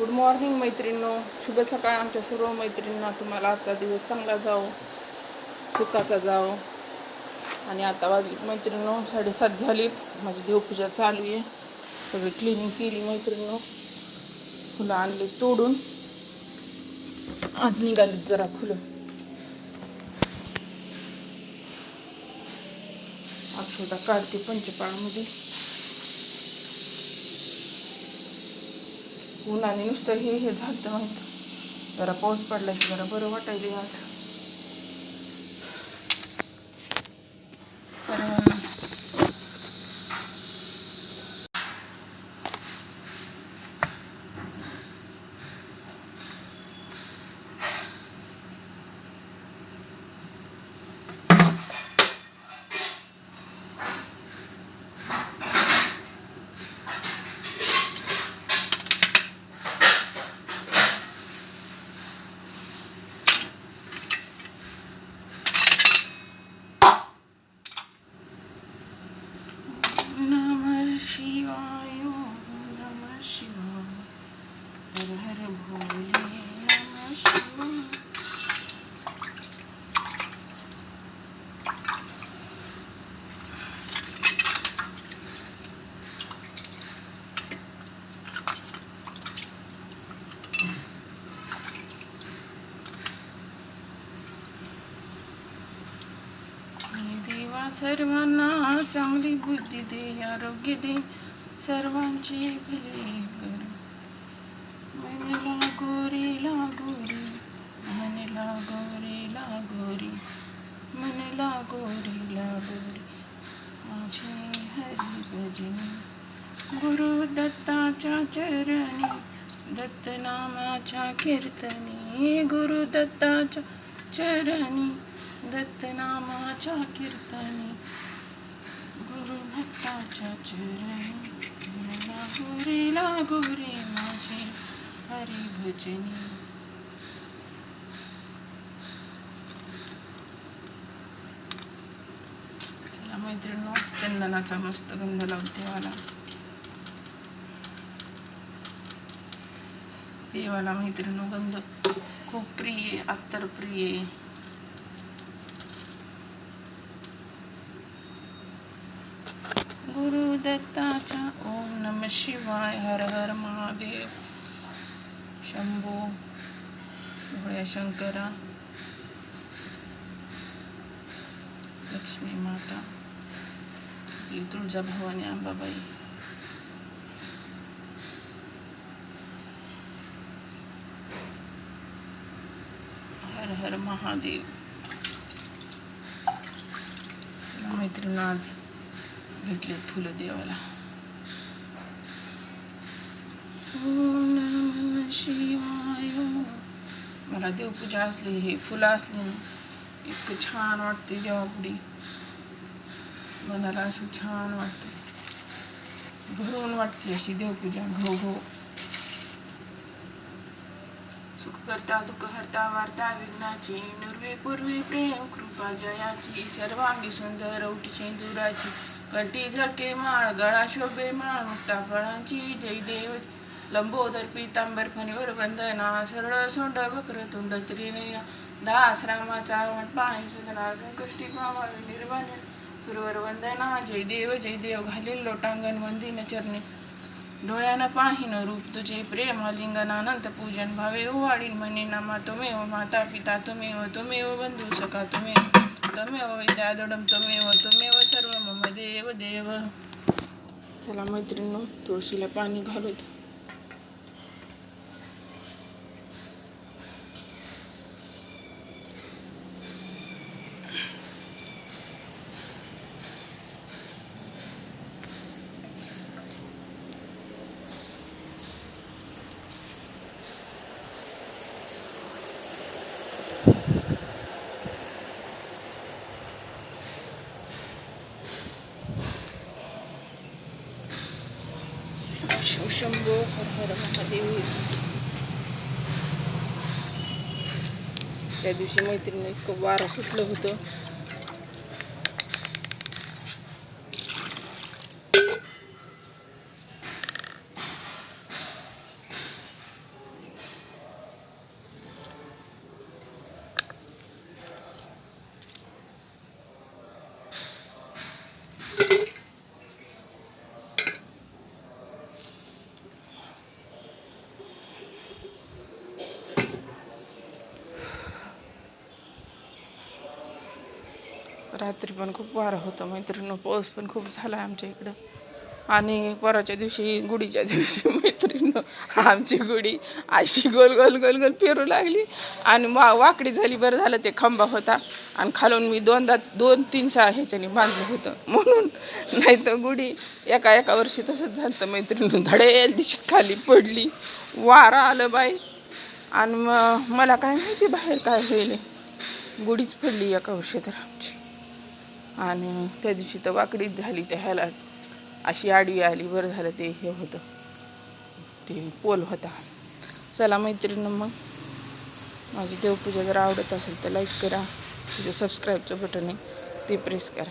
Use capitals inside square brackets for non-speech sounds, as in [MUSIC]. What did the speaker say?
Good morning मैत्रिणींनो. शुभ सकाळ आमच्या सर्व मैत्रिणींना. तुम्हाला आजचा दिवस चांगला जाओ सुखाचा जाओ आणि आता वाजली. मैत्रिणींनो साडेसात झालीत. माझी देवपूजा चालू आहे. सगळी क्लिनिंग केली मैत्रिणींनो. फुलं आणली तोडून. आज निघालीत जरा फुलं. अक्षता काढते पंचपाळामध्ये. उन्हाने नुसतं हे हे झालं माहीत. जरा पाऊस पडला की जरा बरं वाटायला आज सर्वांना नमः शिवाय ओम नमः शिवाय हर हर भोले नमः शिवाय हे देवा सर्वांना चांगली बुद्धी दे आरोग्य दे. सर्वांची भले कर. मनला गोरी लागोरी मनला गोरी लागोरी मनला गोरी लागोरी माझे हरी भजनी गुरु दत्ताच्या चरणी दत्त नामाच्या कीर्तनी गुरु दत्ताच्या चरणी. दत्त नामाच्या कीर्तनी गुरु भक्ताच्या चरणी मला लागोरी हरी भजनी चला मैत्रिणी चंदनाचा मस्त गंध लावते देवाला. देवाला मैत्रिणी गंध खूप प्रिय अत्तर प्रिय आहे. गुरु दत्ताचा ओम नम शिवाय हर हर महादेव। शंभो। भोळ्या शंकरा। लक्ष्मी माता। आपली तुळजाभवानी अंबाबाई हर हर महादेव। मैत्रीण आज भेटले फुलं देवाला ओम नमः शिवाय मला देवपूजा असली हे फुलं असली इतकं छान वाटते देवापुढे मनाला असं छान वाटते भरून वाटते अशी देवपूजा घो घो सुख करता दुःख हरता वार्ता विघ्नाची निर्वे पूर्वी प्रेम कृपा जयाची सर्वांगी सुंदर औटी शेंदुराची कंठी झळके माळ गळा शोभे माळ मुक्ता फळांची जय देव. लंबोदर पितांबर फणीवर वंदना सरळ सोंड वक्र तुंड त्रिनया. दास रामाचा वाट पाय सदना संकष्टी पावावे निर्वाण. सुरवर वंदना जय देव जय देव. घालील लोटांगण वंदिन चरणी. डोळ्यानं पाहिन रूप तुझे प्रेम लिंगन अनंत पूजन. भावे हो, वाढीन म्हणे नामा तुमेव माता पिता तुमेव तुमेव बंधू सका तुम्ही त्वमेव विद्यादोडम त्वमेव त्वमेव सर्व मम देव देव. चला मैत्रिणी तुळशीला पाणी घालूत. शंभो हर महादेव त्या दिवशी मैत्रिणी इतकं वारं सुटलं होतं. रात्री पण खूप वारा होता मैत्रिणीनं. पाऊस पण खूप झाला आमच्या इकडं. आणि परवाच्या दिवशी गुढीच्या दिवशी [LAUGHS] मैत्रिणीनं आमची गुढी अशी गोल गोल गोल गोल फिरू लागली. आणि वा वाकडी झाली बरं झालं ते खांबा होता. आणि खालून मी दोनदा दोन तीन सहा ह्याच्याने बांधलं होतं. म्हणून नाही तर गुढी एका एका वर्षी तसंच झालं तर मैत्रिणीनं धडेल दिशा खाली पडली. वारा आलं बाई. आणि मग मला काय माहिती बाहेर काय होईल. गुढीच पडली एका वर्षी तर आमची. आणि त्या दिवशी तर वाकडीच झाली त्या ह्याला. अशी आडवी आली बरं झालं ते हे होतं. ते पोल होता. चला मैत्रिणी मग. माझी देवपूजा जर आवडत असेल तर लाईक करा. तिथे सबस्क्राईबचं बटन आहे ते प्रेस करा.